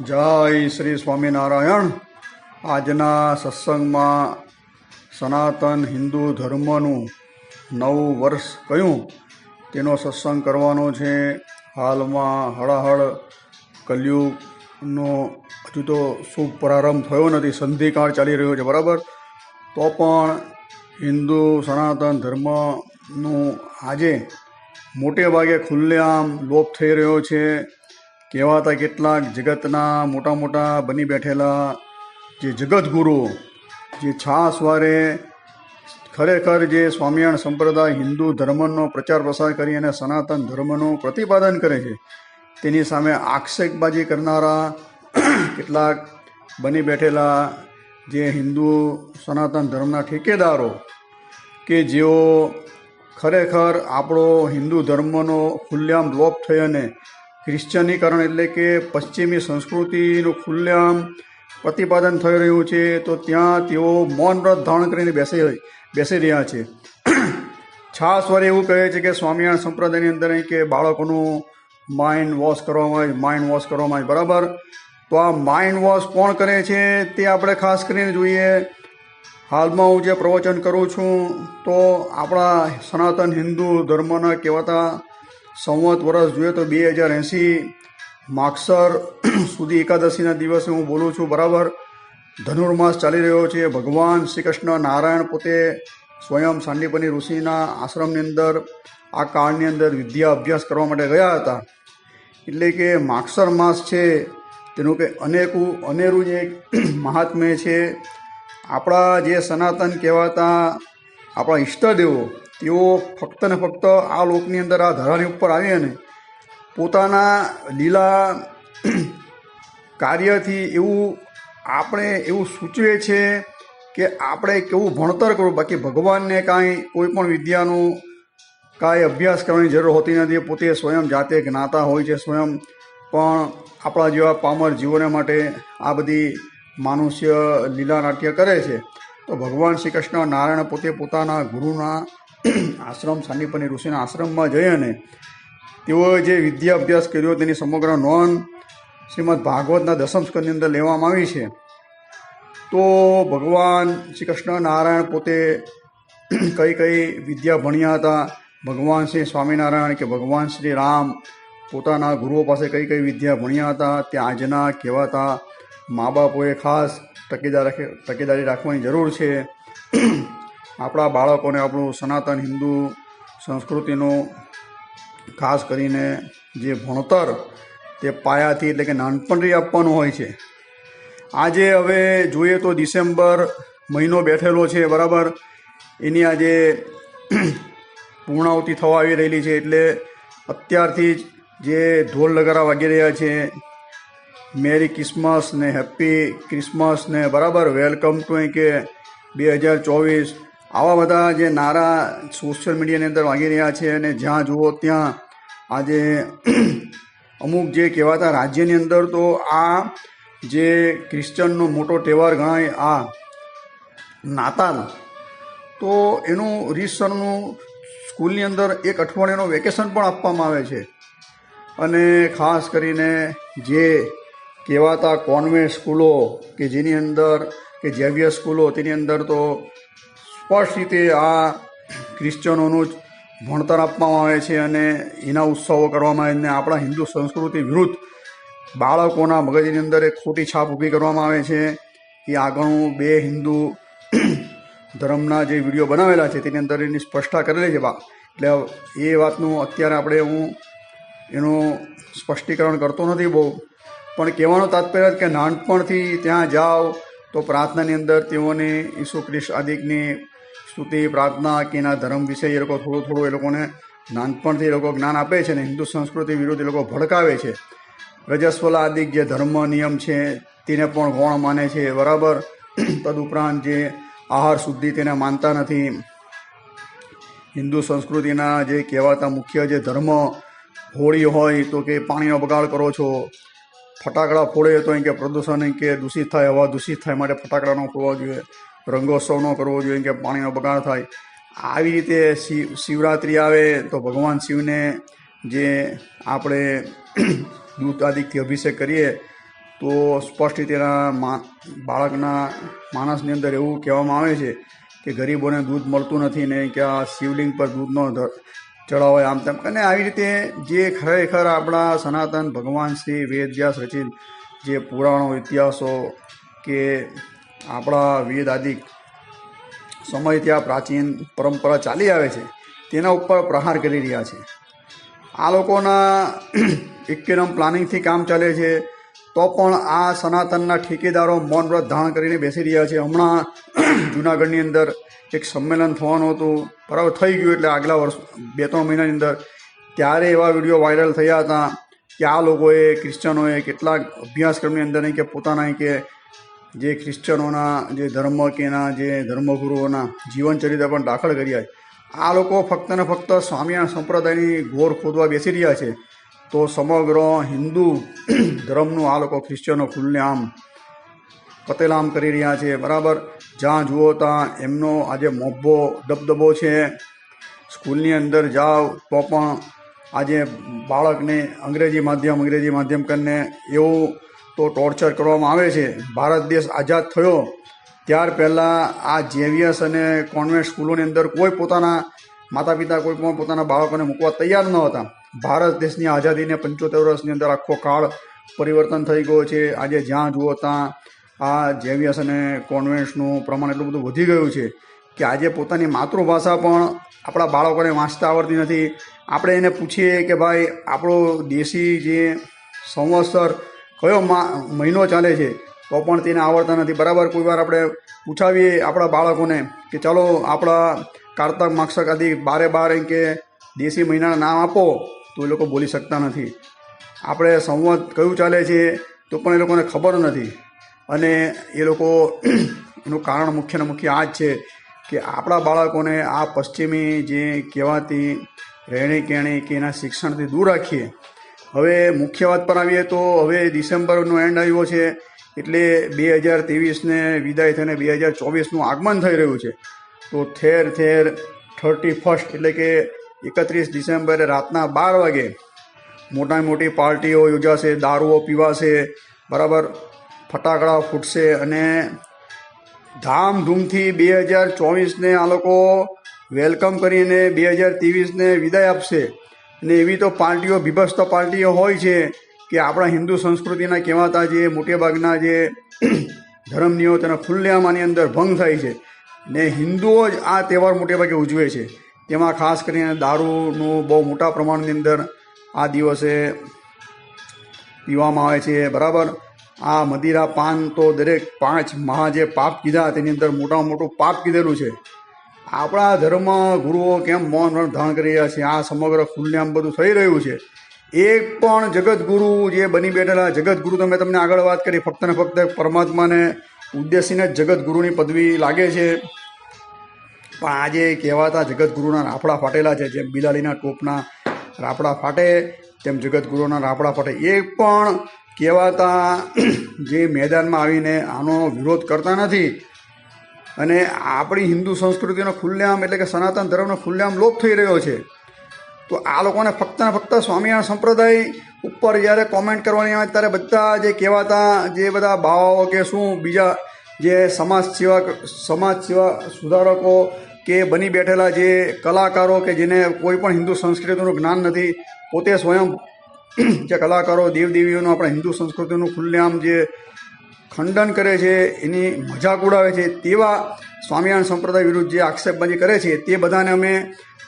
જય શ્રી સ્વામિનારાયણ. આજના સત્સંગમાં સનાતન હિન્દુ ધર્મનું નવું વર્ષ કયું? તેનો સત્સંગ કરવાનો છે. હાલમાં હળાહળ કલયુગનો હજુ તો શુભ પ્રારંભ થયો નથી. સંધિકાળ ચાલી રહ્યો છે, બરાબર? તો પણ હિન્દુ સનાતન ધર્મનું આજે મોટે ભાગે ખુલ્લેઆમ લોપ થઈ રહ્યો છે. કહેવાતા કેટલાક જગતના મોટા મોટા બની બેઠેલા જે જગતગુરુ જે છાસવારે ખરેખર જે સ્વામિયાણ સંપ્રદાય હિન્દુ ધર્મનો પ્રચાર પ્રસાર કરી અને સનાતન ધર્મનું પ્રતિપાદન કરે છે, તેની સામે આક્ષેપબાજી કરનારા કેટલાક બની બેઠેલા જે હિન્દુ સનાતન ધર્મના ઠેકેદારો કે જેઓ ખરેખર આપણો હિન્દુ ધર્મનો ખુલ્લેઆમ લોપ થઈ અને ક્રિશ્ચનીકરણ એટલે કે પશ્ચિમી સંસ્કૃતિનું ખુલ્લેઆમ પ્રતિપાદન થઈ રહ્યું છે, તો ત્યાં તેઓ મૌન વ્રત ધારણ કરીને બેસી બેસી રહ્યા છે. છાસ એવું કહે છે કે સ્વામિનારાયણ સંપ્રદાયની અંદર કે બાળકોનું માઇન્ડ વોશ કરવામાં આવે માઇન્ડ વોશ કરવામાં આવે, બરાબર? તો આ માઇન્ડ વોશ કોણ કરે છે તે આપણે ખાસ કરીને જોઈએ. હાલમાં હું જે પ્રવચન કરું છું, તો આપણા સનાતન હિન્દુ ધર્મના કહેવાતા સંવત વર્ષ જોઈએ તો બે હજાર એંસી માગસર સુધી એકાદશીના દિવસે હું બોલું છું, બરાબર? ધનુર્માસ ચાલી રહ્યો છે. ભગવાન શ્રી કૃષ્ણ નારાયણ પોતે સ્વયં સાંડીપની ઋષિના આશ્રમની અંદર, આ કાળની અંદર વિદ્યા અભ્યાસ કરવા માટે ગયા હતા. એટલે કે માગસર માસ છે, તેનું કે અનેકું, અનેરું જે મહાત્મ્ય છે. આપણા જે સનાતન કહેવાતા આપણા ઈષ્ટદેવો તેઓ ફક્ત ને ફક્ત આ લોકની અંદર આ ધરાની ઉપર આવી અને પોતાના લીલા કાર્યથી એવું આપણે એવું સૂચવે છે કે આપણે કેવું ભણતર કરવું, બાકી ભગવાનને કાંઈ કોઈ પણ વિદ્યાનું કાંઈ અભ્યાસ કરવાની જરૂર હોતી નથી. પોતે સ્વયં જાતે જ્ઞાતા હોય છે સ્વયં. પણ આપણા જેવા પામર જીવોને માટે આ બધી માનુષ્ય લીલા નાટ્ય કરે છે. તો ભગવાન શ્રી કૃષ્ણ નારાયણ પોતે પોતાના ગુરુના આશ્રમ સાંડીપની ઋષિના આશ્રમમાં જઈ અને તેઓએ જે વિદ્યા અભ્યાસ કર્યો તેની સમગ્ર નોંધ શ્રીમદ ભાગવતના દસમ સ્કંદની અંદર લેવામાં આવી છે. તો ભગવાન શ્રી કૃષ્ણ નારાયણ પોતે કઈ કઈ વિદ્યા ભણ્યા હતા? ભગવાન શ્રી સ્વામિનારાયણ કે ભગવાન શ્રી રામ પોતાના ગુરુઓ પાસે કઈ કઈ વિદ્યા ભણ્યા હતા? ત્યાં આજના કહેવાતા મા બાપોએ ખાસ તકેદારી તકેદારી રાખવાની જરૂર છે. આપણા બાળકોને આપણું સનાતન હિન્દુ સંસ્કૃતિનું ખાસ કરીને જે ભણતર તે પાયાથી એટલે કે નાનપણથી આપવાનું હોય છે. આજે હવે જોઈએ તો ડિસેમ્બર મહિનો બેઠેલો છે, બરાબર? એની આજે પૂર્ણાવતિ થવા આવી રહેલી છે એટલે અત્યારથી જ જે ઢોલ નગારા વાગી રહ્યા છે, મેરી ક્રિસમસ ને હેપી ક્રિસમસ ને, બરાબર? વેલકમ ટુ કે બે હજાર ચોવીસ આવા બધા જે નારા સોશિયલ મીડિયાની અંદર વાગી રહ્યા છે અને જ્યાં જુઓ ત્યાં આજે અમુક જે કહેવાતા રાજ્યની અંદર તો આ જે ક્રિશ્ચનનો મોટો તહેવાર ગણાય આ નાતાલ, તો એનું રીતસરનું સ્કૂલની અંદર એક અઠવાડિયાનું વેકેશન પણ આપવામાં આવે છે. અને ખાસ કરીને જે કહેવાતા કોન્વેન્ટ સ્કૂલો કે જેની અંદર કે જેવિયર સ્કૂલો તેની અંદર તો સ્પષ્ટ રીતે આ ક્રિશ્ચનોનું જ ભણતર આપવામાં આવે છે અને એના ઉત્સવો કરવામાં આવે અને આપણા હિન્દુ સંસ્કૃતિ વિરુદ્ધ બાળકોના મગજની અંદર એક ખોટી છાપ ઊભી કરવામાં આવે છે એ આગળનું બે હિન્દુ ધર્મના જે વીડિયો બનાવેલા છે તેની અંદર એની સ્પષ્ટતા કરેલી છે. બા, એટલે એ વાતનું અત્યારે આપણે હું એનું સ્પષ્ટીકરણ કરતો નથી બહુ. પણ કહેવાનો તાત્પર્ય કે નાનપણથી ત્યાં જાઓ તો પ્રાર્થનાની અંદર તેઓને ઈસુ ખ્રિસ્ત આદિકની સ્તુતિ પ્રાર્થના કે એના ધર્મ વિશે એ લોકો થોડું થોડું એ લોકોને નાનપણથી એ લોકો જ્ઞાન આપે છે ને હિન્દુ સંસ્કૃતિ વિરુદ્ધ એ લોકો ભડકાવે છે. રજસ્વલા આદિક જે ધર્મ નિયમ છે તેને પણ ગૌણ માને છે. બરાબર? તદુપરાંત જે આહાર શુદ્ધિ તેને માનતા નથી. હિન્દુ સંસ્કૃતિના જે કહેવાતા મુખ્ય જે ધર્મ હોળી હોય તો કે પાણીનો બગાડ કરો છો, ફટાકડા ફોડે તો એમ કે પ્રદૂષણ કે દૂષિત થાય, હવા દૂષિત થાય માટે ફટાકડા ન ફોડવા જોઈએ. રંગોત્સવ ન કરવો જોઈએ કે પાણીનો બગાડ થાય. આવી રીતે શિવ, શિવરાત્રિ આવે તો ભગવાન શિવને જે આપણે દૂધ આદિકથી અભિષેક કરીએ, તો સ્પષ્ટ રીતેના મા, બાળકના માણસની અંદર એવું કહેવામાં આવે છે કે ગરીબોને દૂધ મળતું નથી ને કે આ શિવલિંગ પર દૂધનો ચડાવે આમ તેમ. અને આવી રીતે જે ખરેખર આપણા સનાતન ભગવાન શ્રી વેદવ્યાસ રચિત જે પુરાણો, ઇતિહાસો કે આપણા વેદ આદિ સમયથી આ પ્રાચીન પરંપરા ચાલી આવે છે, તેના ઉપર પ્રહાર કરી રહ્યા છે. આ લોકોના એકદમ પ્લાનિંગથી કામ ચાલે છે, તો પણ આ સનાતનના ઠેકેદારો મૌન વ્રત ધારણ કરીને બેસી રહ્યા છે. હમણાં જૂનાગઢની અંદર એક સંમેલન થવાનું હતું બરાબર થઈ ગયું એટલે આગલા વર્ષ બે ત્રણ મહિનાની અંદર, ત્યારે એવા વીડિયો વાયરલ થયા હતા કે આ લોકોએ, ક્રિશ્ચનોએ કેટલાક અભ્યાસક્રમની અંદર નહીં કે પોતાના કે જે ખ્રિશ્ચનોના, જે ધર્મ કે એના જે ધર્મગુરુઓના જીવન ચરિત્ર પણ દાખલ કર્યા છે. આ લોકો ફક્ત ને ફક્ત સ્વામિનારાયણ સંપ્રદાયની ગોર ખોદવા બેસી રહ્યા છે. તો સમગ્ર હિન્દુ ધર્મનું આ લોકો ખ્રિશ્ચનો ખુલ્લે આમ કતેલામ કરી રહ્યા છે. બરાબર? જ્યાં જુઓ ત્યાં એમનો આજે મોભો, દબદબો છે. સ્કૂલની અંદર જાઓ તો પણ આજે બાળકને અંગ્રેજી માધ્યમ અંગ્રેજી માધ્યમ કરીને એવું તો ટોર્ચર કરવામાં આવે છે. ભારત દેશ આઝાદ થયો. ત્યાર પહેલાં આ જેવિયસ અને કોન્વેન્ટ સ્કૂલોની અંદર કોઈ પોતાના માતા પિતા કોઈ પણ પોતાના બાળકોને મૂકવા તૈયાર ન હતા. ભારત દેશની આઝાદીને પંચોતેર વર્ષની અંદર આખો કાળ પરિવર્તન થઈ ગયો છે. આજે જ્યાં જુઓ ત્યાં આ જેવિયસ અને કોન્વેન્ટ્સનું પ્રમાણ એટલું બધું વધી ગયું છે કે આજે પોતાની માતૃભાષા પણ આપણા બાળકોને વાંચતા આવડતી નથી. આપણે એને પૂછીએ કે ભાઈ, આપણો દેશી જે સંવત્સર કયો મહિનો ચાલે છે, તો પણ તેને આવડતા નથી. બરાબર, કોઈ વાર આપણે પૂછાવીએ આપણા બાળકોને કે ચાલો આપણા કારતક માક્ષક આદિ બારે બાર એમ કે દેશી મહિનાના નામ આપો, તો એ લોકો બોલી શકતા નથી. આપણે સંવત કયું ચાલે છે, તો પણ એ લોકોને ખબર નથી. અને એ લોકો એનું કારણ મુખ્ય ને મુખ્ય આ જ છે કે આપણા બાળકોને આ પશ્ચિમી જે કહેવાતી રહેણી કહેણી કે એના શિક્ષણથી દૂર રાખીએ હવે મુખ્ય વાત પર આવીએ તો હવે ડિસેમ્બરનો એન્ડ આવ્યો છે, એટલે બે હજાર ત્રેવીસને વિદાય થઈને બે હજાર ચોવીસનું આગમન થઈ રહ્યું છે. તો ઠેર ઠેર થર્ટી ફર્સ્ટ એટલે કે એકત્રીસ ડિસેમ્બરે રાતના બાર વાગે મોટા મોટી પાર્ટીઓ યોજાશે, દારૂઓ પીવાશે, બરાબર ફટાકડા ફૂટશે અને ધામધૂમથી બે હજાર ચોવીસને આ લોકો વેલકમ કરીને બે હજાર ત્રેવીસને વિદાય આપશે. અને એવી તો પાર્ટીઓ, બીભત્સ પાર્ટીઓ હોય છે કે આપણા હિન્દુ સંસ્કૃતિના કહેવાતા જે મોટે ભાગના જે ધર્મનીઓ તેના ખુલ્લેઆમ અંદર ભંગ થાય છે. ને હિન્દુઓ જ આ તહેવાર મોટેભાગે ઉજવે છે. તેમાં ખાસ કરીને દારૂનું બહુ મોટા પ્રમાણની અંદર આ દિવસે પીવામાં આવે છે. બરાબર? આ મદિરા પાન તો દરેક પાંચ મહા જે પાપ કીધા તેની અંદર મોટામાં મોટું પાપ કીધેલું છે. આપણા ધર્મ ગુરુઓ કેમ મૌન ધારણ કરી રહ્યા છે? આ સમગ્ર ખુલ્લેઆમ બધું થઈ રહ્યું છે. એક પણ જગતગુરુ જે બની બેઠેલા જગતગુરુ તમે તમને આગળ વાત કરી, ફક્ત ને ફક્ત પરમાત્માને ઉદ્દેશીને જ જગતગુરુની પદવી લાગે છે. પણ આજે કહેવાતા જગતગુરુના રાફડા ફાટેલા છે, જેમ બિલાડીના ટોપના રાફડા ફાટે, તેમ જગતગુરુના રાફડા ફાટે. એક પણ કહેવાતા જે મેદાનમાં આવીને આનો વિરોધ કરતા નથી અને આપણી હિન્દુ સંસ્કૃતિનો ખુલ્લેઆમ એટલે કે સનાતન ધર્મનો ખુલ્લેઆમ લોપ થઈ રહ્યો છે. તો આ લોકોને ફક્ત ને ફક્ત સ્વામિનારાયણ સંપ્રદાય ઉપર જ્યારે કોમેન્ટ કરવાની આવે ત્યારે બધા જે કહેવાતા જે બધા ભાવો કે શું બીજા જે સમાજ સેવા સમાજ સેવા સુધારકો કે બની બેઠેલા જે કલાકારો કે જેને કોઈ પણ હિન્દુ સંસ્કૃતિનું જ્ઞાન નથી, પોતે સ્વયં જે કલાકારો, દેવદેવીઓનું આપણા હિન્દુ સંસ્કૃતિનું ખુલ્લેઆમ જે ખંડન કરે છે, એની મજાક ઉડાવે છે, તેવા સ્વામિનારાયણ સંપ્રદાય વિરુદ્ધ જે આક્ષેપબાજી કરે છે, તે બધાને અમે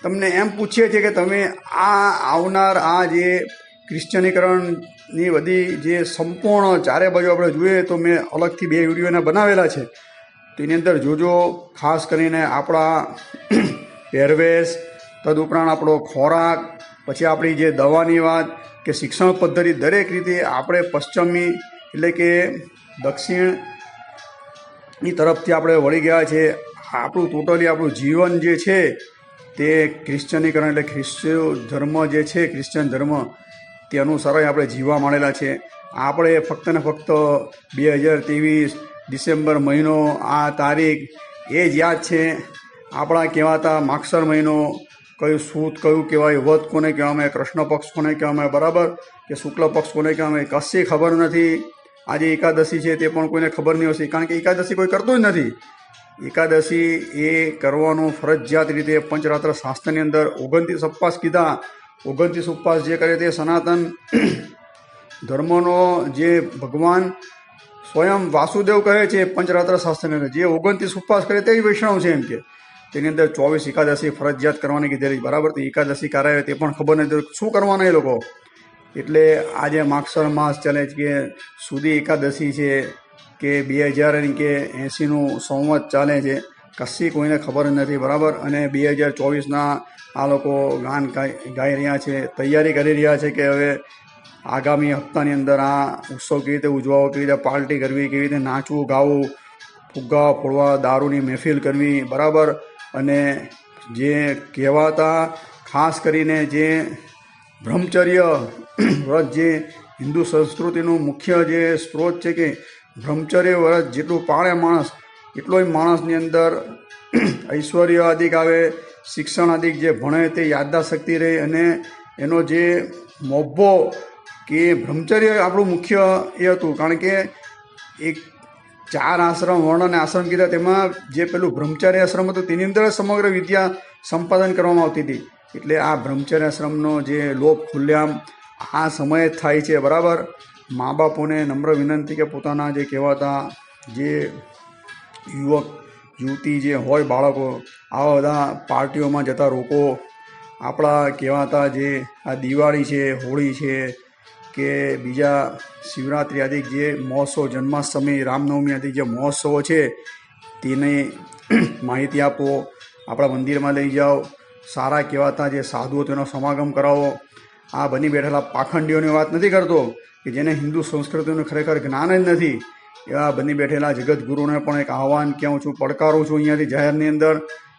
તમને એમ પૂછીએ છીએ કે તમે આ આવનાર, આ જે ક્રિશ્ચનીકરણની બધી જે સંપૂર્ણ ચારે બાજુ આપણે જોઈએ તો મેં અલગથી બે વીડિયો એના બનાવેલા છે. તો એની અંદર જોજો, ખાસ કરીને આપણા પહેરવેશ, તદુપરાંત આપણો ખોરાક, પછી આપણી જે દવાની વાત કે શિક્ષણ પદ્ધતિ દરેક રીતે આપણે પશ્ચિમી એટલે કે દક્ષિણની તરફથી આપણે વળી ગયા છે. આપણું ટોટલી આપણું જીવન જે છે તે ક્રિશ્ચનીકરણ એટલે ખ્રિસ્તીય ધર્મ જે છે ક્રિશ્ચન ધર્મ, તે અનુસાર આપણે જીવવા માંડેલા છે. આપણે ફક્ત ને ફક્ત બે હજાર ત્રેવીસ ડિસેમ્બર મહિનો, આ તારીખ, એ જ યાદ છે. આપણા કહેવાતા માગસર મહિનો, કયું સૂત કયું કહેવાય વધ કોને કહેવામાં કૃષ્ણ પક્ષ કોને કહેવામાં બરાબર? કે શુક્લ પક્ષ કોને કહેવામાં કશી ખબર નથી. આજે એકાદશી છે તે પણ કોઈને ખબર નહીં હશે, કારણ કે એકાદશી કોઈ કરતું જ નથી. એકાદશી એ કરવાનું ફરજિયાત રીતે પંચરાત્ર શાસ્ત્રની અંદર ઓગણત્રીસ ઉપવાસ કીધા. ઓગણત્રીસ ઉપવાસ જે કરે તે સનાતન ધર્મનો જે ભગવાન સ્વયં વાસુદેવ કહે છે પંચરાત્ર શાસ્ત્રની અંદર, જે ઓગણત્રીસ ઉપવાસ કરે તે વૈષ્ણવ છે એમ કે. તેની અંદર ચોવીસ એકાદશી ફરજિયાત કરવાની કીધેલી બરાબર, તો એકાદશી કરાવે તે પણ ખબર નથી શું કરવાના એ લોકો? એટલે આજે માગસર માસ ચાલે છે કે સુધી એકાદશી છે કે બે હજાર કે એંસીનું સંવત ચાલે છે, કશી કોઈને ખબર નથી, બરાબર? અને બે હજાર ચોવીસના આ લોકો ગાન ગાઈ રહ્યા છે, તૈયારી કરી રહ્યા છે કે હવે આગામી હપ્તાની અંદર આ ઉત્સવ કેવી રીતે ઉજવાવો, કેવી રીતે પાર્ટી કરવી, કેવી રીતે નાચવું, ગાવું, ફુગ્ગા, ફોડવા, દારૂની મહેફિલ કરવી, બરાબર? અને જે કહેવાતા ખાસ કરીને જે બ્રહ્મચર્ય, વ્રત જે હિન્દુ સંસ્કૃતિનું મુખ્ય જે સ્ત્રોત છે કે બ્રહ્મચર્ય, વ્રત જેટલું પાળે માણસ એટલો માણસની અંદર ઐશ્વર્ય અધિક આવે, શિક્ષણ અધિક જે ભણે તે યાદદાશક્તિ શક્તિ રહે અને એનો જે મોભો કે બ્રહ્મચર્ય આપણું મુખ્ય એ હતું. કારણ કે એક ચાર આશ્રમ, વર્ણ અને આશ્રમ કીધા તેમાં જે પેલું બ્રહ્મચાર્ય આશ્રમ હતું, તેની અંદર સમગ્ર વિદ્યા સંપાદન કરવામાં આવતી હતી. એટલે આ બ્રહ્મચર્યાશ્રમનો જે લોપ ખુલ્લેઆમ આ સમયે જ થાય છે, બરાબર? મા બાપોને નમ્ર વિનંતી કે પોતાના જે કહેવાતા જે યુવક, યુવતી જે હોય, બાળકો, આવા બધા પાર્ટીઓમાં જતા રોકો આપણા કહેવાતા જે આ દિવાળી છે, હોળી છે, કે બીજા શિવરાત્રિ આદિ જે મહોત્સવ, જન્માષ્ટમી, રામનવમી આદિ જે મહોત્સવો છે, તેની માહિતી આપો, આપણા મંદિરમાં લઈ જાઓ સારા કહેવાતા જે સાધુઓ તેનો સમાગમ કરાવો. આ બની બેઠેલા પાખંડીઓની વાત નથી કરતો, કે જેને હિન્દુ સંસ્કૃતિનું ખરેખર જ્ઞાન જ નથી, એવા બની બેઠેલા જગતગુરુને પણ એક આહવાન કહું છું, પડકારું છું અહીંયાથી જાહેરની અંદર,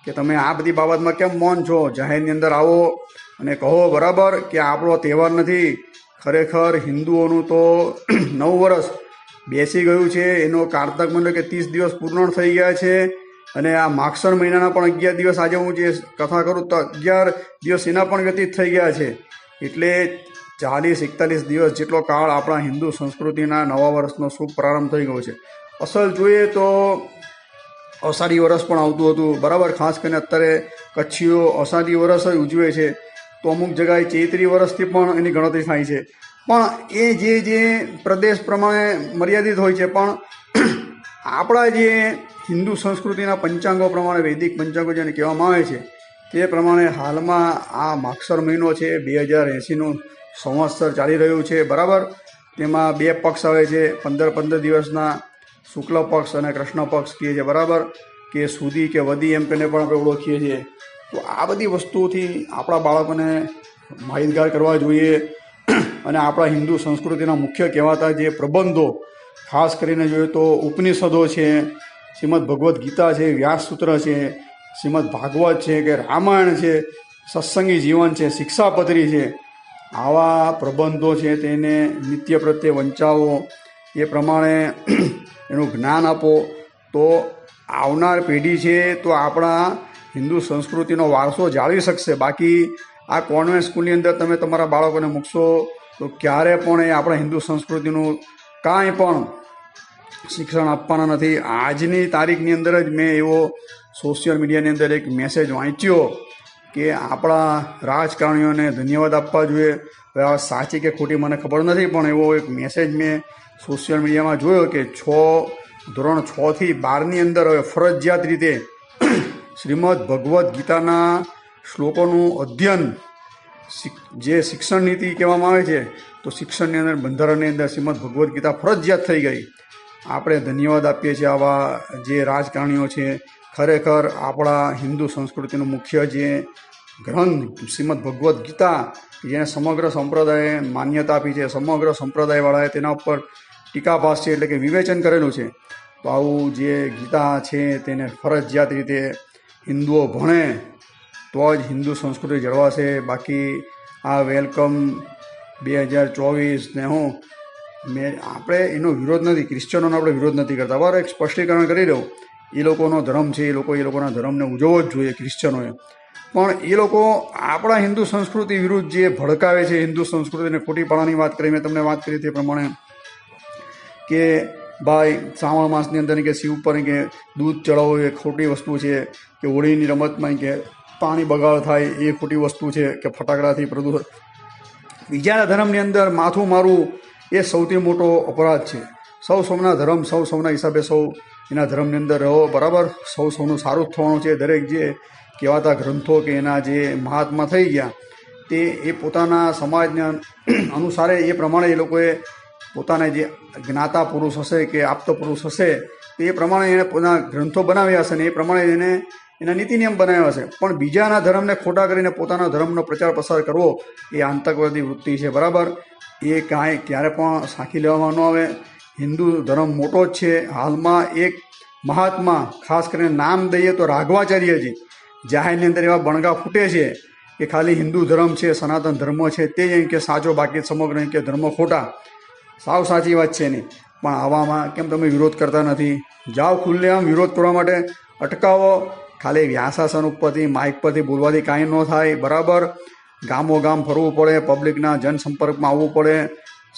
કે તમે આ બધી બાબતમાં કેમ મૌન છો? જાહેરની અંદર આવો અને કહો બરાબર કે આપણો તહેવાર નથી. ખરેખર હિન્દુઓનું તો નવ વર્ષ બેસી ગયું છે, એનો કારતક મતલબ કે ત્રીસ દિવસ પૂર્ણ થઈ ગયા છે. અને આ માગસર મહિનાના પણ અગિયાર દિવસ આજે હું જે કથા કરું તો અગિયાર દિવસ એના પણ વ્યતીત થઈ ગયા છે. એટલે ચાલીસ, એકતાલીસ દિવસ જેટલો કાળ આપણા હિન્દુ સંસ્કૃતિના નવા વર્ષનો શુભ પ્રારંભ થઈ ગયો છે. અસલ જોઈએ તો અષાઢી વરસ પણ આવતું હતું. બરાબર, ખાસ કરીને અત્યારે કચ્છીઓ અષાઢી વરસ જ ઉજવે છે. તો અમુક જગાએ ચૈત્રી વરસથી પણ એની ગણતરી થાય છે. પણ એ જે જે પ્રદેશ પ્રમાણે મર્યાદિત હોય છે, પણ આપણા જે હિન્દુ સંસ્કૃતિના પંચાંગો પ્રમાણે વૈદિક પંચાંગો જેને કહેવામાં આવે છે, તે પ્રમાણે હાલમાં આ માક્ષર મહિનો છે, બે હજાર એંસીનું સંવત્સર ચાલી રહ્યું છે, બરાબર? તેમાં બે પક્ષ આવે છે, પંદર પંદર દિવસના શુક્લ પક્ષ અને કૃષ્ણ પક્ષ કહે છે, બરાબર? કે સુધી કે વધી એમ કરીને પણ આપણે ઓળખીએ છીએ. તો આ બધી વસ્તુઓથી આપણા બાળકોને માહિતગાર કરવા જોઈએ અને આપણા હિન્દુ સંસ્કૃતિના મુખ્ય કહેવાતા જે પ્રબંધો, ખાસ કરીને જોઈએ તો ઉપનિષદો છે શ્રીમદ ભગવદ્ ગીતા છે, વ્યાસસૂત્ર છે, શ્રીમદ ભાગવત છે કે રામાયણ છે, સત્સંગી જીવન છે, શિક્ષાપત્રી છે. આવા પ્રબંધો છે તેને નિત્ય પ્રત્યે વંચાવો. એ પ્રમાણે એનું જ્ઞાન આપો. તો આવનાર પેઢી છે તો આપણા હિન્દુ સંસ્કૃતિનો વારસો જાળવી શકશે. બાકી આ કોન્વેન્ટ સ્કૂલની અંદર તમે તમારા બાળકોને મૂકશો તો ક્યારે પણ એ આપણા હિન્દુ સંસ્કૃતિનું કાંઈ પણ શિક્ષણ આપવાના નથી. આજની તારીખની અંદર જ મેં એવો સોશિયલ મીડિયાની અંદર એક મેસેજ વાંચ્યો કે આપણા રાજકારણીઓને ધન્યવાદ આપવા જોઈએ. હવે સાચી કે ખોટી મને ખબર નથી, પણ એવો એક મેસેજ મેં સોશિયલ મીડિયામાં જોયો કે છ, ધોરણ છથી બારની અંદર હવે ફરજિયાત રીતે શ્રીમદ ભગવદ્ ગીતાના શ્લોકોનું અધ્યયન જે શિક્ષણ નીતિ કહેવામાં આવે છે, તો શિક્ષણની અંદર બંધારણની અંદર શ્રીમદ ભગવદ્ ગીતા ફરજિયાત થઈ ગઈ. આપણે ધન્યવાદ આપીએ છીએ આવા જે રાજકારણીઓ છે. ખરેખર આપણા હિન્દુ સંસ્કૃતિનું મુખ્ય જે ગ્રંથ શ્રીમદ ભગવદ્ ગીતા જેને સમગ્ર સંપ્રદાયે માન્યતા આપી છે. સમગ્ર સંપ્રદાયવાળાએ તેના ઉપર ટીકાભાસ છે એટલે કે વિવેચન કરેલું છે. તો આવું જે ગીતા છે તેને ફરજિયાત રીતે હિન્દુઓ ભણે તો જ હિન્દુ સંસ્કૃતિ જળવાશે. બાકી આ વેલકમ બે હજાર ચોવીસ ને હું મેં આપણે એનો વિરોધ નથી ક્રિશ્ચનોનો આપણે વિરોધ નથી કરતા. બરાબર એક સ્પષ્ટીકરણ કરી દઉં એ લોકોનો ધર્મ છે, એ લોકો એ લોકોના ધર્મને ઉજવવો જ જોઈએ ક્રિશ્ચનોએ પણ એ લોકો આપણા હિન્દુ સંસ્કૃતિ વિરુદ્ધ જે ભડકાવે છે, હિન્દુ સંસ્કૃતિને ખોટી પાડવાની વાત કરી, મેં તમને વાત કરી તે પ્રમાણે, કે ભાઈ, શ્રાવણ માસની અંદર કે શિવ પર કે દૂધ ચડાવવું એ ખોટી વસ્તુ છે, કે હોળીની રમતમાં કે પાણી બગાડ થાય એ ખોટી વસ્તુ છે, કે ફટાકડાથી પ્રદૂષણ બીજાના ધર્મની અંદર માથું મારવું એ સૌથી મોટો અપરાધ છે. સૌ સૌના ધર્મ, સૌ સૌના હિસાબે સૌ એના ધર્મની અંદર રહો. બરાબર? સૌ સૌનું સારું જ થવાનું છે. દરેક જે કહેવાતા ગ્રંથો કે એના જે મહાત્મા થઈ ગયા, તે એ પોતાના સમાજના અનુસારે એ પ્રમાણે એ લોકોએ પોતાને જે જ્ઞાતા પુરુષ હશે કે આપતો પુરુષ હશે, તો એ પ્રમાણે એણે પોતાના ગ્રંથો બનાવ્યા હશે ને એ પ્રમાણે એને એના નીતિ નિયમ બનાવ્યા હશે. પણ બીજાના ધર્મને ખોટા કરીને પોતાના ધર્મનો પ્રચાર પ્રસાર કરવો એ આતંકવાદી વૃત્તિ છે. બરાબર? એ કાંઈ ક્યારે પણ સાંખી લેવામાં ન આવે. હિન્દુ ધર્મ મોટો જ છે. હાલમાં એક મહાત્મા, ખાસ કરીને નામ દઈએ તો રાઘવાચાર્યજી, જાહેરની અંદર એવા બણગા ફૂટે છે કે ખાલી હિન્દુ ધર્મ છે, સનાતન ધર્મ છે, તે જ એમ કે સાચો, બાકી સમગ્ર એમ કે ધર્મ ખોટા. સાવ સાચી વાત છે નહીં પણ આવામાં કેમ તમે વિરોધ કરતા નથી? જાઓ ખુલ્લેઆમ વિરોધ કરવા માટે. અટકાવો. ખાલી વ્યાસાસન ઉપરથી, માઇક પરથી બોલવાથી કાંઈ ન થાય. બરાબર? ગામો ગામ ફરવું પડે પબ્લિકના જનસંપર્કમાં આવવું પડે.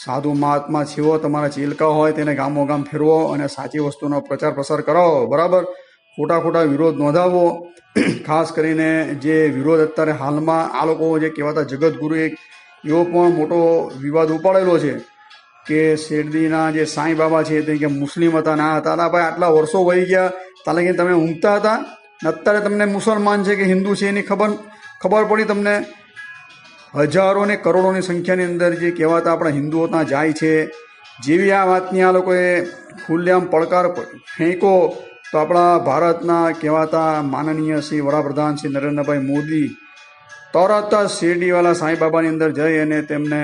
સાધુ મહાત્મા છીવો, તમારા ચીલકા હોય તેને ગામો ગામ ફેરવો અને સાચી વસ્તુનો પ્રચાર પ્રસાર કરાવો, બરાબર? ખોટા ખોટા વિરોધ નોંધાવો. ખાસ કરીને જે વિરોધ અત્યારે હાલમાં આ લોકો જે કહેવાતા જગતગુરુ એક એવો પણ મોટો વિવાદ ઉપાડેલો છે કે શેરડીના જે સાંઈ બાબા છે તે કે મુસ્લિમ હતા, ના હતા. ના ભાઈ, આટલા વર્ષો વહી ગયા. તાલે કે તમે ઊંઘતા હતા? અત્યારે તમને મુસલમાન છે કે હિન્દુ છે એની ખબર ખબર પડી તમને? હજારો ને કરોડોની સંખ્યાની અંદર જે કહેવાતા આપણા હિન્દુઓ ત્યાં જાય છે, જેવી આ વાતની આ લોકોએ ખુલ્લેઆમ પડકાર ફેંકો, તો આપણા ભારતના કહેવાતા માનનીય શ્રી વડાપ્રધાન શ્રી નરેન્દ્રભાઈ મોદી, તરત જ શિરડીવાલા સાંઈબાબાની અંદર જઈ અને તેમને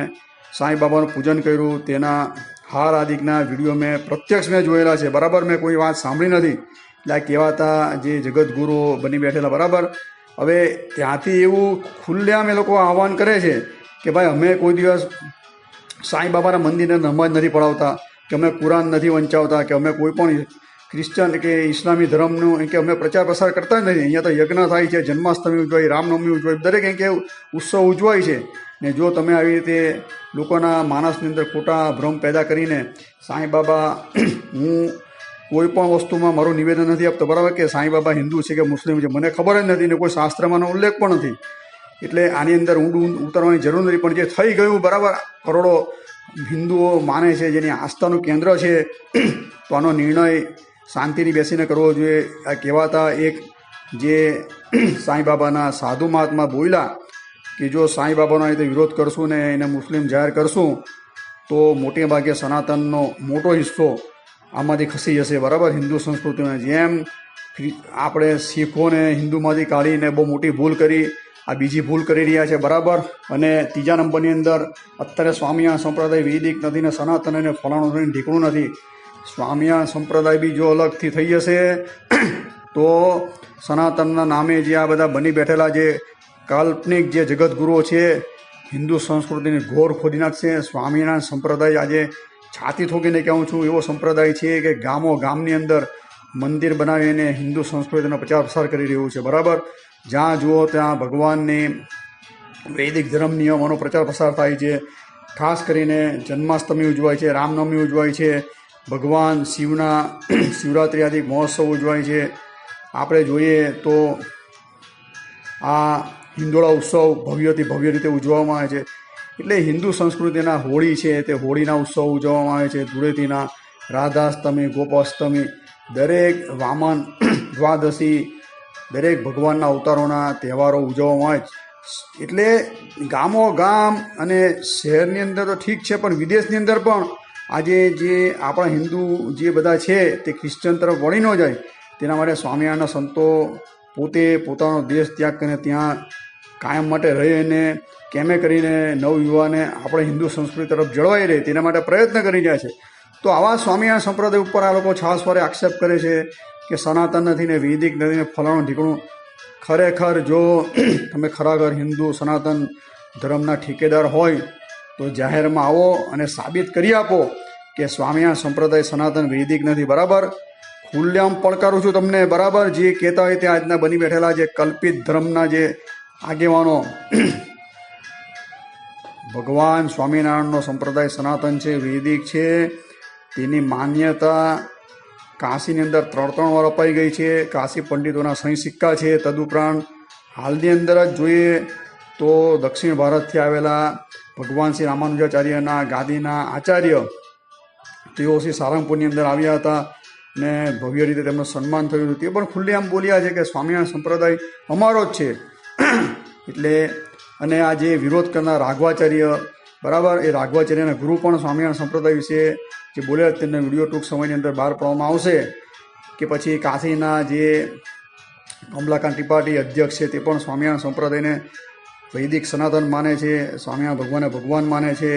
સાંઈબાબાનું પૂજન કર્યું. તેના હાર આદિકના વીડિયો મેં પ્રત્યક્ષ મેં જોયેલા છે. બરાબર મેં કોઈ વાત સાંભળી નથી. એટલે કહેવાતા જે જગતગુરુઓ બની બેઠેલા બરાબર. હવે ત્યાંથી એવું ખુલ્લેઆમ એ લોકો આહવાન કરે છે કે ભાઈ અમે કોઈ દિવસ સાંઈબાબાના મંદિરને નમાજ નથી પડાવતા કે અમે કુરાન નથી વંચાવતા, કે અમે કોઈ પણ ક્રિશ્ચન કે ઇસ્લામી ધર્મનું એમ કે અમે પ્રચાર પ્રસાર કરતા નથી. અહીંયા તો યજ્ઞ થાય છે, જન્માષ્ટમી ઉજવાય, રામનવમી ઉજવાય, દરેક કે ઉત્સવ ઉજવાય છે. ને જો તમે આવી રીતે લોકોના માણસની અંદર ખોટા ભ્રમ પેદા કરીને સાંઈબાબા હું કોઈ પણ વસ્તુમાં મારું નિવેદન નથી આપતો. બરાબર કે સાંઈ બાબા હિન્દુ છે કે મુસ્લિમ છે, મને ખબર જ નથી ને કોઈ શાસ્ત્રમાંનો ઉલ્લેખ પણ નથી. એટલે આની અંદર ઊંડું ઉતરવાની જરૂર નથી. પણ જે થઈ ગયું, બરાબર, કરોડો હિન્દુઓ માને છે, જેની આસ્થાનું કેન્દ્ર છે, તો આનો નિર્ણય શાંતિથી બેસીને કરવો જોઈએ. આ કહેવાતા એક જે સાંઈબાબાના સાધુ મહાત્મા બોલ્યા કે જો સાંઈબાબાનો રીતે વિરોધ કરશું ને એને મુસ્લિમ જાહેર કરશું, તો મોટે ભાગે સનાતનનો મોટો હિસ્સો આમાંથી ખસી જશે. બરાબર? હિન્દુ સંસ્કૃતિમાં જેમ આપણે શીખોને હિન્દુમાંથી કાઢીને બહુ મોટી ભૂલ કરી, આ બીજી ભૂલ કરી રહ્યા છે. બરાબર? અને ત્રીજા નંબરની અંદર અત્યારે સ્વામિયા સંપ્રદાય વૈદિક નથી ને સનાતન અને ફલાણું નથી ઢીકણું નથી. સ્વામિયા સંપ્રદાય બી જો અલગથી થઈ જશે, તો સનાતનના નામે જે આ બધા બની બેઠેલા જે કાલ્પનિક જે જગતગુરુઓ છે, હિન્દુ સંસ્કૃતિની ઘોર ખોદી નાખશે. સ્વામિનારાયણ સંપ્રદાય આજે છાતી ઠોકીને કહું છું, એવો સંપ્રદાય છે કે ગામો ગામની અંદર મંદિર બનાવીને હિન્દુ સંસ્કૃતિનો પ્રચાર પ્રસાર કરી રહ્યું છે. બરાબર? જ્યાં જુઓ ત્યાં ભગવાનની વૈદિક ધર્મ નિયમોનો પ્રચાર પ્રસાર થાય છે. ખાસ કરીને જન્માષ્ટમી ઉજવાય છે, રામનવમી ઉજવાય છે. ભગવાન શિવના શિવરાત્રિ આદિ મહોત્સવ ઉજવાય છે. આપણે જોઈએ તો આ હિંદોળા ઉત્સવ ભવ્યથી ભવ્ય રીતે ઉજવવામાં આવે છે. એટલે હિન્દુ સંસ્કૃતિના હોળી છે, તે હોળીના ઉત્સવ ઉજવવામાં આવે છે. ધૂળેટીના રાધાષ્ટમી, ગોપાષ્ટમી, દરેક વામન, દ્વાદશી, દરેક ભગવાનના અવતારોના તહેવારો ઉજવવામાં આવે છે. એટલે ગામો ગામ અને શહેરની અંદર તો ઠીક છે, પણ વિદેશની અંદર પણ આજે જે આપણા હિન્દુ જે બધા છે, તે ક્રિશ્ચન તરફ વળી ન જાય. તેના માટે સ્વામિનારાયણના સંતો પોતે પોતાનો દેશ ત્યાગ કરીને ત્યાં કાયમ માટે રહી અને કેમે કરીને નવયુવાને આપણે હિન્દુ સંસ્કૃતિ તરફ જળવાઈ રહે તેના માટે પ્રયત્ન કરી રહ્યા છે. તો આવા સ્વામિનારાયણ સંપ્રદાય ઉપર આ લોકો છાસવારે આક્ષેપ કરે છે કે સનાતન નથી ને વૈદિક નથી ને ફલાણું ઢીકણું ખરેખર જો તમે ખરાખર હિન્દુ સનાતન ધર્મના ઠેકેદાર હોય તો જાહેરમાં આવો અને સાબિત કરી આપો કે સ્વામિનારાયણ સંપ્રદાય સનાતન વૈદિક નથી. બરાબર? ખુલ્લેઆમ પડકારું છું તમને. બરાબર? જે કહેતા હોય તે આજના બની બેઠેલા જે કલ્પિત ધર્મના જે આગેવાનો ભગવાન સ્વામિનારાયણનો સંપ્રદાય સનાતન છે, વૈદિક છે. તેની માન્યતા કાશીની અંદર ત્રણ ત્રણ વાર અપાઈ ગઈ છે. કાશી પંડિતોના સહી સિક્કા છે. તદુપરાંત હાલની અંદર જ જોઈએ તો દક્ષિણ ભારતથી આવેલા ભગવાન શ્રી રામાનુજાચાર્યના ગાદીના આચાર્ય તેઓ શ્રી સારંગપુરની અંદર આવ્યા હતા ને ભવ્ય રીતે તેમનું સન્માન થયું હતું. તે પણ ખુલ્લેઆમ બોલ્યા છે કે સ્વામિનારાયણ સંપ્રદાય અમારો જ છે. એટલે અને આ જે વિરોધ કરનાર રાઘવાચાર્ય, બરાબર? એ રાઘવાચાર્યના ગુરુ પણ સ્વામિનારાયણ સંપ્રદાય વિશે જે બોલ્યા તેમને વીડિયો ટૂંક સમયની અંદર બહાર પાડવામાં આવશે કે પછી કાશીના જે કમલાકાંત ત્રિપાઠી અધ્યક્ષ છે તે પણ સ્વામિનારાયણ સંપ્રદાયને વૈદિક સનાતન માને છે સ્વામિનારાયણ ભગવાનને ભગવાન માને છે.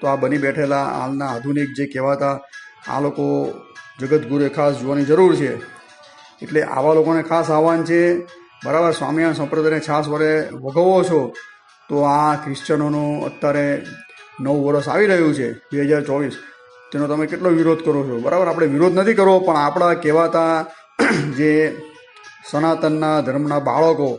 તો આ બની બેઠેલા હાલના આધુનિક જે કહેવાતા આ લોકો જગતગુરુએ ખાસ જોવાની જરૂર છે. એટલે આવા લોકોને ખાસ આહવાન છે બરાબર, સ્વામિનારાયણ સંપ્રદાયને છાસ વડે ભોગવો છો, તો આ ક્રિશ્ચનોનું અત્યારે નવ વર્ષ આવી રહ્યું છે, બે હજાર ચોવીસ. તેનો તમે કેટલો વિરોધ કરો છો? બરાબર, આપણે વિરોધ નથી કરવો, પણ આપણા કહેવાતા જે સનાતનના ધર્મના બાળકો,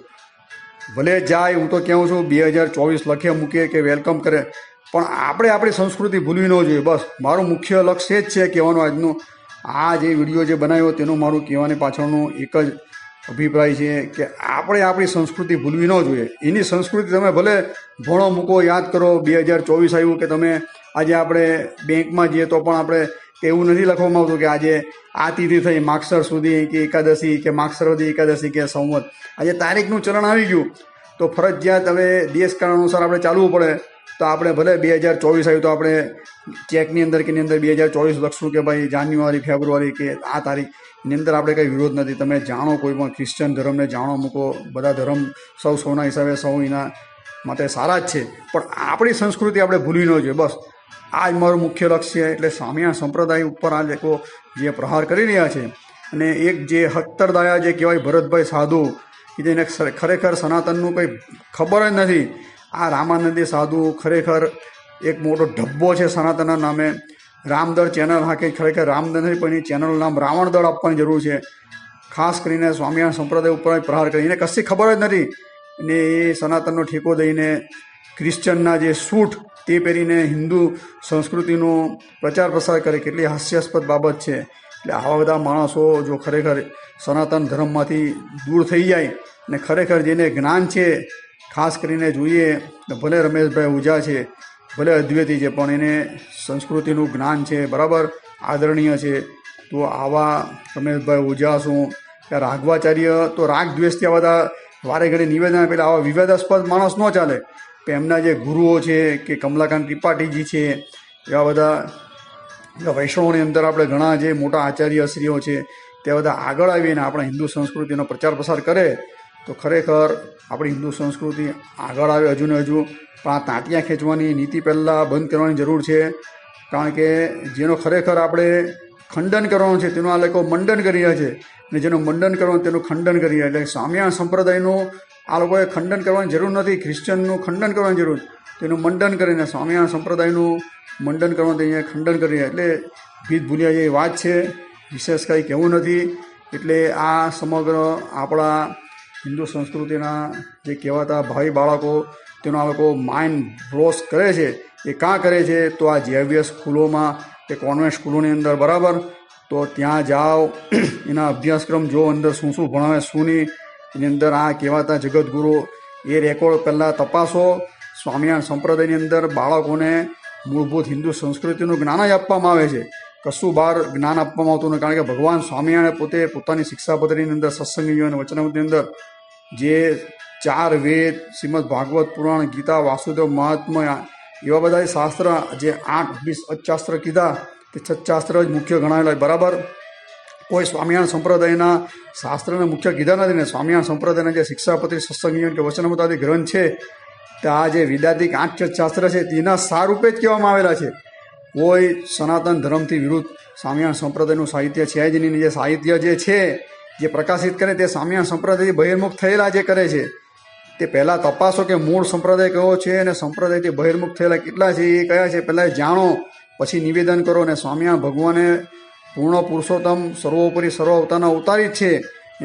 ભલે જાય, હું તો કહું છું, બે હજાર ચોવીસ લખે, મૂકે કે વેલકમ કરે, પણ આપણે આપણી સંસ્કૃતિ ભૂલવી ન જોઈએ, બસ. મારું મુખ્ય લક્ષ્ય જ છે કહેવાનું આજનું આ જે વીડિયો જે બનાવ્યો, તેનું મારું કહેવાની પાછળનું એક જ અભિપ્રાય છે કે આપણે આપણી સંસ્કૃતિ ભૂલવી ન જોઈએ. એની સંસ્કૃતિ તમે ભલે ભણો, મૂકો, યાદ કરો, બે હજાર ચોવીસ આવ્યું કે તમે આજે આપણે બેંકમાં જઈએ તો પણ આપણે એવું નથી લખવામાં આવતું કે આજે આ તિથિ થઈ માક્ષર સુધી કે એકાદશી કે માગસરવદી એકાદશી કે સંવત. આજે તારીખનું ચલણ આવી ગયું. તો ફરજિયાત હવે દેશકાળ અનુસાર આપણે ચાલવું પડે. તો આપણે ભલે બે હજાર ચોવીસ આવ્યું તો આપણે ચેકની અંદર કે એની અંદર બે હજાર ચોવીસ લખશું કે ભાઈ જાન્યુઆરી, ફેબ્રુઆરી કે આ તારીખની અંદર આપણે કંઈ વિરોધ નથી. તમે જાણો કોઈ પણ ક્રિશ્ચન ધર્મને જાણો મૂકો, બધા ધર્મ સૌ સૌના હિસાબે સૌ એના માટે સારા જ છે. પણ આપણી સંસ્કૃતિ આપણે ભૂલવી ન જોઈએ, બસ. આ જ મારું મુખ્ય લક્ષ્ય એટલે સ્વામિનારાયણ સંપ્રદાય ઉપર આ લોકો જે પ્રહાર કરી રહ્યા છે અને એક જે હત્તરદાયા જે કહેવાય ભરતભાઈ સાધુ કે જેને ખરેખર સનાતનનું કંઈ ખબર જ નથી આ રામાનંદી સાધુ ખરેખર એક મોટો ઢબ્બો છે સનાતનના નામે. રામદળ ચેનલ હા કે ખરેખર રામદળ નહીં પણ એ ચેનલનું નામ રાવણદળ આપવાની જરૂર છે. ખાસ કરીને સ્વામિનારાયણ સંપ્રદાય ઉપર પ્રહાર કરી. એને કશી ખબર જ નથી. ને એ સનાતનનો ઠેકો દઈને ક્રિશ્ચનના જે સૂટ તે પહેરીને હિન્દુ સંસ્કૃતિનો પ્રચાર પ્રસાર કરે. કેટલી હાસ્યાસ્પદ બાબત છે. એટલે આવા બધા માણસો જો ખરેખર સનાતન ધર્મમાંથી દૂર થઈ જાય ને ખરેખર જેને જ્ઞાન છે ખાસ કરીને જોઈએ તો ભલે રમેશભાઈ ઉજા છે, ભલે અદ્વૈતી છે, પણ એને સંસ્કૃતિનું જ્ઞાન છે, બરાબર, આદરણીય છે. તો આવા રમેશભાઈ ઉજા શું? કે રાઘવાચાર્ય તો રાગ દ્વેષથી આ બધા વારે ઘડી નિવેદન આપેલા આવા વિવાદાસ્પદ માણસ ન ચાલે. કે એમના જે ગુરુઓ છે, કે કમલાકાંત ત્રિપાઠીજી છે, એવા બધા વૈષ્ણવની અંદર આપણે ઘણા જે મોટા આચાર્યશ્રીઓ છે, તે બધા આગળ આવીને આપણા હિન્દુ સંસ્કૃતિનો પ્રચાર પ્રસાર કરે તો ખરેખર આપણી હિન્દુ સંસ્કૃતિ આગળ આવે હજુ ને હજુ, પણ આ તાંટિયા ખેંચવાની નીતિ પહેલાં બંધ કરવાની જરૂર છે. કારણ કે જેનો ખરેખર આપણે ખંડન કરવાનું છે, તેનું આ લોકો મંડન કરી રહ્યા છે. અને જેનું મંડન કરવાનું, તેનું ખંડન કરી રહ્યા એટલે સ્વામિયાણ સંપ્રદાયનું આ લોકોએ ખંડન કરવાની જરૂર નથી, ખ્રિશ્ચનનું ખંડન કરવાની જરૂર. તેનું મંડન કરીને સ્વામિયાણ સંપ્રદાયનું મંડન કરવાનું અહીંયા ખંડન કરી રહ્યા એટલે ભીત ભૂલ્યા જેવી વાત છે. વિશેષ કંઈ કહેવું નથી. એટલે આ સમગ્ર આપણા હિન્દુ સંસ્કૃતિના જે કહેવાતા ભાઈ બાળકો, તેનો આ લોકો માઇન્ડ બ્લોસ કરે છે. એ કાં કરે છે? તો આ જેવીએસ સ્કૂલોમાં, કે કોન્વેન્ટ સ્કૂલોની અંદર બરાબર? તો ત્યાં જાઓ, એના અભ્યાસક્રમ જો અંદર શું શું ભણાવે, શું નહીં. એની અંદર આ કહેવાતા જગતગુરુ એ રેકોર્ડ પહેલાં તપાસો. સ્વામિનારાયણ સંપ્રદાયની અંદર બાળકોને મૂળભૂત હિન્દુ સંસ્કૃતિનું જ્ઞાન જ આપવામાં આવે છે. કશું બહાર જ્ઞાન આપવામાં આવતું નથી, કારણ કે ભગવાન સ્વામિનારાયણ પોતે પોતાની શિક્ષા પદ્ધતિની અંદર સત્સંગીઓ અને વચનામૃતની અંદર જે ચાર વેદ, શ્રીમદ ભાગવત પુરાણ, ગીતા, વાસુદેવ, મહાત્મા, એવા બધા શાસ્ત્ર, જે આઠ બીસ અચ્છાસ્ત્ર કીધા, તે સચ્ચાસ્ત્ર જ મુખ્ય ગણાયેલા બરાબર? કોઈ સ્વામિનારાયણ સંપ્રદાયના શાસ્ત્રને મુખ્ય કીધા નથી ને, સ્વામિનારાયણ સંપ્રદાયના જે શિક્ષાપત્રી સત્સંગીઓ કે વચનમતાદી ગ્રંથ છે, તે આ જે વિદ્યાર્થી આઠ શાસ્ત્ર છે, તેના સારૂપે જ કહેવામાં આવેલા છે. કોઈ સનાતન ધર્મથી વિરુદ્ધ સ્વામિનારાયણ સંપ્રદાયનું સાહિત્ય છે જ નહીં, જે સાહિત્ય જે છે જે પ્રકાશિત કરે તે સ્વામિનારાયણ સંપ્રદાયથી બહિર્મુખ થયેલા જે કરે છે, તે પહેલાં તપાસો કે મૂળ સંપ્રદાય કયો છે અને સંપ્રદાયથી બહિર્મુખ થયેલા કેટલા છે એ કયા છે, પહેલાં જાણો, પછી નિવેદન કરો અને સ્વામિનારાયણ ભગવાને પૂર્ણ પુરુષોત્તમ સર્વોપરી સર્વ અવતારના અવતારી છે.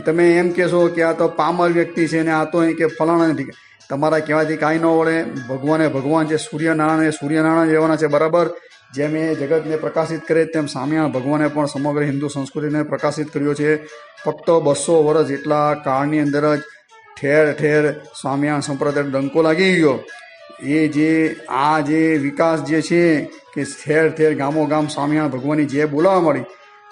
તમે એમ કહેશો કે આ તો પામર વ્યક્તિ છે ને આ તો અહીં કે ફલાણા નથી. તમારા કહેવાથી કાંઈ ન વળે. ભગવાને ભગવાન છે, સૂર્યનારાયણ સૂર્યનારાયણ રહેવાના છે, બરાબર? જેમ એ જગતને પ્રકાશિત કરે, તેમ સ્વામિનારાયણ ભગવાને પણ સમગ્ર હિન્દુ સંસ્કૃતિને પ્રકાશિત કર્યો છે. ફક્ત બસો વર્ષ જેટલા કાળની અંદર જ ઠેર ઠેર સ્વામિનારાયણ સંપ્રદાય ડંકો લાગી ગયો. એ જે, આ જે વિકાસ જે છે કે ઠેર ઠેર ગામો ગામ સ્વામિનારાયણ ભગવાનની જે બોલાવા મળી,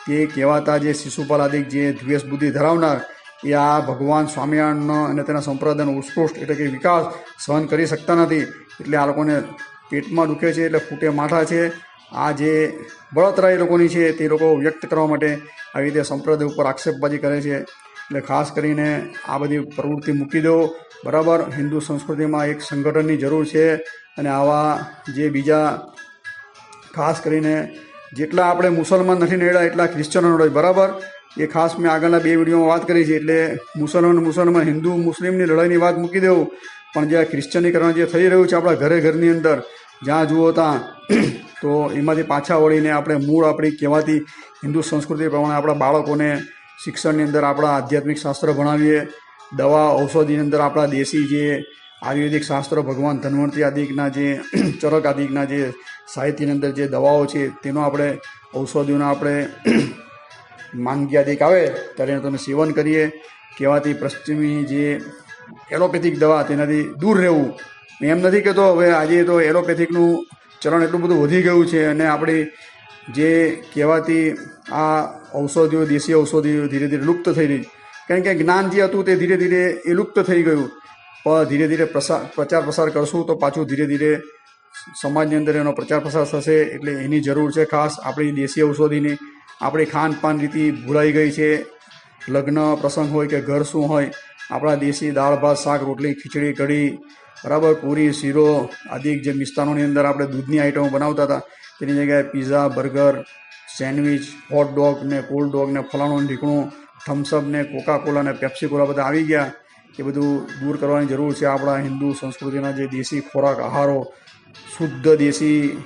તે કહેવાતા જે શિશુપાલાદિક જે દ્વેષ બુદ્ધિ ધરાવનાર, એ આ ભગવાન સ્વામિનારાયણનો અને તેના સંપ્રદાયનો ઉત્કૃષ્ટ એટલે કે વિકાસ સહન કરી શકતા નથી. એટલે આ લોકોને પેટમાં દુખે છે, એટલે ફૂટે માઠા છે. આ જે બળતરા એ લોકોની છે, તે લોકો વ્યક્ત કરવા માટે આવી રીતે સંપ્રદાય ઉપર આક્ષેપબાજી કરે છે. એટલે ખાસ કરીને આ બધી પ્રવૃત્તિ મૂકી દો. બરાબર? હિન્દુ સંસ્કૃતિમાં એક સંગઠનની જરૂર છે અને આવા જે બીજા ખાસ કરીને જેટલા આપણે મુસલમાન નથી નડ્યા, એટલા ક્રિશ્ચનો નડે બરાબર? એ ખાસ મેં આગળના બે વિડીયોમાં વાત કરી છે, એટલે મુસલમાન મુસલમાન, હિન્દુ મુસ્લિમની લડાઈની વાત મૂકી દેવું પણ જે આ ક્રિશ્ચનીકરણ જે થઈ રહ્યું છે આપણા ઘરે ઘરની અંદર, જ્યાં જુઓ ત્યાં તો એમાંથી પાછા વળીને આપણે મૂળ આપણી કહેવાતી હિન્દુ સંસ્કૃતિ પ્રમાણે આપણા બાળકોને શિક્ષણની અંદર આપણા આધ્યાત્મિક શાસ્ત્ર ભણાવીએ, દવા ઔષધિની અંદર આપણા દેશી જે આયુર્વેદિક શાસ્ત્ર, ભગવાન ધન્વંતરી આદિકના જે ચરક આદિકના જે સાહિત્યની અંદર જે દવાઓ છે, તેનો આપણે ઔષધિઓનો આપણે માંગી આદિક આવે, ત્યારે એનું તમે સેવન કરીએ. કહેવાતી પશ્ચિમી જે એલોપેથિક દવા તેનાથી દૂર રહેવું. એમ નથી કહેતો, હવે આજે તો એલોપેથિકનું ચલણ એટલું બધું વધી ગયું છે અને આપણી જે કહેવાતી આ ઔષધિઓ, દેશી ઔષધિઓ ધીરે ધીરે લુપ્ત થઈ રહી કારણ કે જ્ઞાન જે હતું તે ધીરે ધીરે એ લુપ્ત થઈ ગયું. પણ ધીરે ધીરે પ્રસાર પ્રચાર પ્રસાર કરશું તો પાછું ધીરે ધીરે સમાજની અંદર એનો પ્રચાર પ્રસાર થશે એટલે એની જરૂર છે ખાસ આપણી દેશી ઔષધિની. આપણી ખાનપાન રીતિ ભૂલાઈ ગઈ છે. લગ્ન પ્રસંગ હોય કે ઘર શું હોય, આપણા દેશી દાળ, ભાત, શાક, રોટલી, ખીચડી, કઢી બરાબર? પૂરી, શીરો, આદિ જે મિષ્ટાનોની અંદર આપણે દૂધની આઈટમો બનાવતા હતા, તેની જગ્યાએ pizza burger sandwich hot dog ને કોલ્ડ ડોગ ને ફલાણું ઢીકણું થમ્સઅપ ને કોકાકોલા ને પેપ્સીકોલા બધા આવી ગયા. એ બધું દૂર કરવાની જરૂર છે આપણા હિન્દુ સંસ્કૃતિના જે દેશી ખોરાક, આહારો, શુદ્ધ દેશી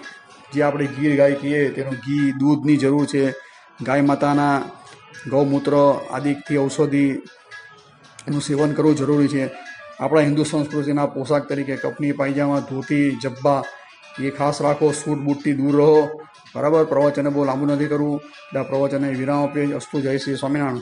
જે આપણે ગીર ગાય કહીએ, તેનું ઘી, દૂધની જરૂર છે. ગાય માતાના ગૌમૂત્ર આદિથી ઔષધિ એનું સેવન કરવું જરૂરી છે. આપણા હિન્દુ સંસ્કૃતિના પોશાક તરીકે કપની પાયજામા, ધોતી, જબ્બા, એ ખાસ રાખો, સૂટ બૂટથી દૂર રહો. બરાબર, પ્રવચને બહુ લાંબુ નથી કરવું. આ પ્રવચને વિરામ આપીએ. અસ્તુ જય શ્રી સ્વામિનારાયણ.